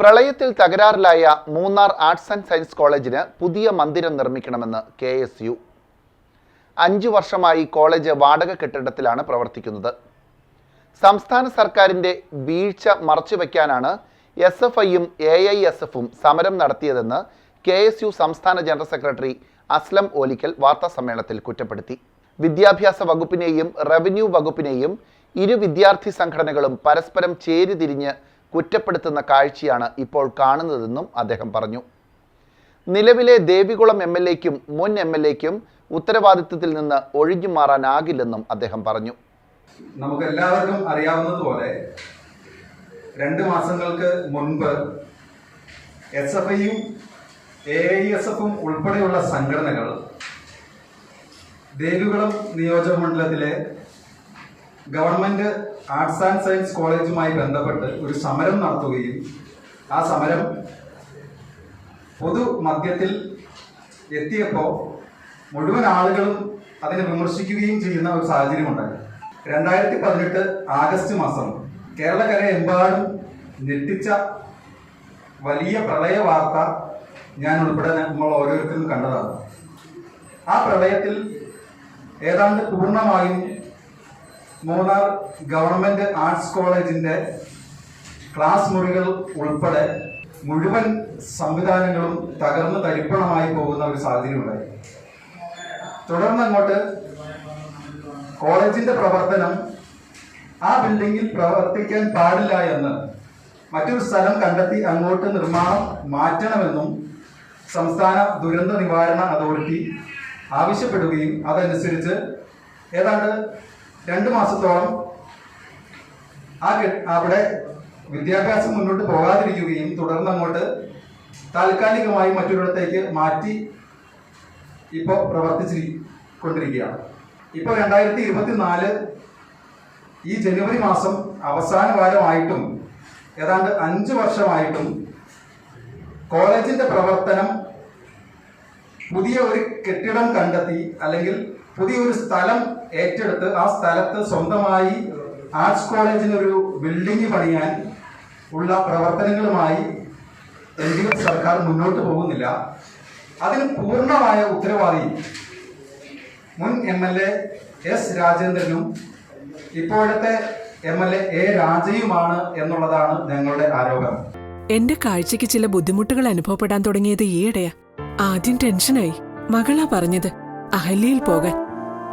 പ്രളയത്തിൽ തകരാറിലായ Munnar arts and science കോളേജിന് പുതിയ മന്ദിരം നിർമ്മിക്കണമെന്ന് കെ എസ് യു. അഞ്ചു വർഷമായി കോളേജ് വാടക കെട്ടിടത്തിലാണ് പ്രവർത്തിക്കുന്നത്. സംസ്ഥാന സർക്കാരിന്റെ വീഴ്ച മറച്ചുവെക്കാനാണ് എസ് എഫ് ഐയും എ ഐ എസ് എഫും സമരം നടത്തിയതെന്ന് കെ എസ് യു സംസ്ഥാന ജനറൽ സെക്രട്ടറി അസ്ലം ഓലിക്കൽ വാർത്താസമ്മേളനത്തിൽ കുറ്റപ്പെടുത്തി. വിദ്യാഭ്യാസ വകുപ്പിനെയും റവന്യൂ വകുപ്പിനെയും ഇരു വിദ്യാർത്ഥി സംഘടനകളും പരസ്പരം ചേരിതിരിഞ്ഞ് കുറ്റപ്പെടുത്തുന്ന കാഴ്ചയാണ് ഇപ്പോൾ കാണുന്നതെന്നും അദ്ദേഹം പറഞ്ഞു. നിലവിലെ ദേവികുളം എം എൽ എക്കും മുൻ എം എൽ എക്കും ഉത്തരവാദിത്വത്തിൽ നിന്ന് ഒഴിഞ്ഞു മാറാനാകില്ലെന്നും അദ്ദേഹം പറഞ്ഞു. നമുക്ക് എല്ലാവർക്കും അറിയാവുന്നതുപോലെ രണ്ട് മാസങ്ങൾക്ക് മുൻപ് എസ് എഫ് ഐയും എ ഐ എസ് എഫും ഉൾപ്പെടെയുള്ള സംഘടനകൾ ദേവികുളം നിയോജക മണ്ഡലത്തിലെ ഗവൺമെന്റ് ആർട്സ് ആൻഡ് സയൻസ് കോളേജുമായി ബന്ധപ്പെട്ട് ഒരു സമരം നടത്തുകയും ആ സമരം പൊതു മധ്യത്തിൽ എത്തിയപ്പോൾ മുഴുവൻ ആളുകളും അതിനെ വിമർശിക്കുകയും ചെയ്യുന്ന ഒരു സാഹചര്യം ഉണ്ടായി. രണ്ടായിരത്തി പതിനെട്ട് ആഗസ്റ്റ് മാസം കേരളക്കര എമ്പാടും ഞെട്ടിച്ച വലിയ പ്രളയ വാർത്ത ഞാൻ ഉൾപ്പെടെ നമ്മൾ ഓരോരുത്തരും കണ്ടതാണ്. ആ പ്രളയത്തിൽ ഏതാണ്ട് പൂർണമായും മൂന്നാർ ഗവൺമെന്റ് ആർട്സ് കോളേജിന്റെ ക്ലാസ് മുറികൾ ഉൾപ്പെടെ മുഴുവൻ സംവിധാനങ്ങളും തകർന്ന് തരിപ്പണമായി പോകുന്ന ഒരു സാഹചര്യം ഉണ്ടായി തുടർന്ന് അങ്ങോട്ട് കോളേജിന്റെ പ്രവർത്തനം ആ ബിൽഡിങ്ങിൽ പ്രവർത്തിക്കാൻ പാടില്ല എന്ന് മറ്റൊരു സ്ഥലം കണ്ടെത്തി അങ്ങോട്ട് നിർമ്മാണം മാറ്റണമെന്നും സംസ്ഥാന ദുരന്ത നിവാരണ അതോറിറ്റി ആവശ്യപ്പെടുകയും അതനുസരിച്ച് ഏതാണ്ട് രണ്ട് മാസത്തോളം ആ അവിടെ വിദ്യാഭ്യാസം മുന്നോട്ട് പോകാതിരിക്കുകയും തുടർന്ന് അങ്ങോട്ട് താൽക്കാലികമായി മറ്റൊരിടത്തേക്ക് മാറ്റി ഇപ്പോൾ പ്രവർത്തിച്ചു കൊണ്ടിരിക്കുകയാണ്. ഇപ്പോൾ രണ്ടായിരത്തി ഇരുപത്തിനാല് ഈ ജനുവരി മാസം അവസാന വാരമായിട്ടും ഏതാണ്ട് അഞ്ച് വർഷമായിട്ടും കോളേജിന്റെ പ്രവർത്തനം പുതിയ ഒരു കെട്ടിടം കണ്ടെത്തി അല്ലെങ്കിൽ പുതിയൊരു സ്ഥലം ഏറ്റെടുത്ത് ആ സ്ഥലത്ത് സ്വന്തമായി ആർട്സ് കോളേജിന് ഒരു ബിൽഡിംഗ് പണിയാൻ ഉള്ള പ്രവർത്തനങ്ങളുമായി എൽ ഡി എഫ് സർക്കാർ മുന്നോട്ട് പോകുന്നില്ല. അതിന് പൂർണമായ ഉത്തരവാദി മുൻ എം എൽ എ എസ് രാജേന്ദ്രനും ഇപ്പോഴത്തെ എം എൽ എ എ രാജയുമാണ് എന്നുള്ളതാണ് ഞങ്ങളുടെ ആരോപണം. എന്റെ കാഴ്ചയ്ക്ക് ചില ബുദ്ധിമുട്ടുകൾ അനുഭവപ്പെടാൻ തുടങ്ങിയത് ഈയിടെയാ. ആദ്യം ടെൻഷനായി. മകളാ പറഞ്ഞത്. അഹല്യയിൽ പോകാൻ.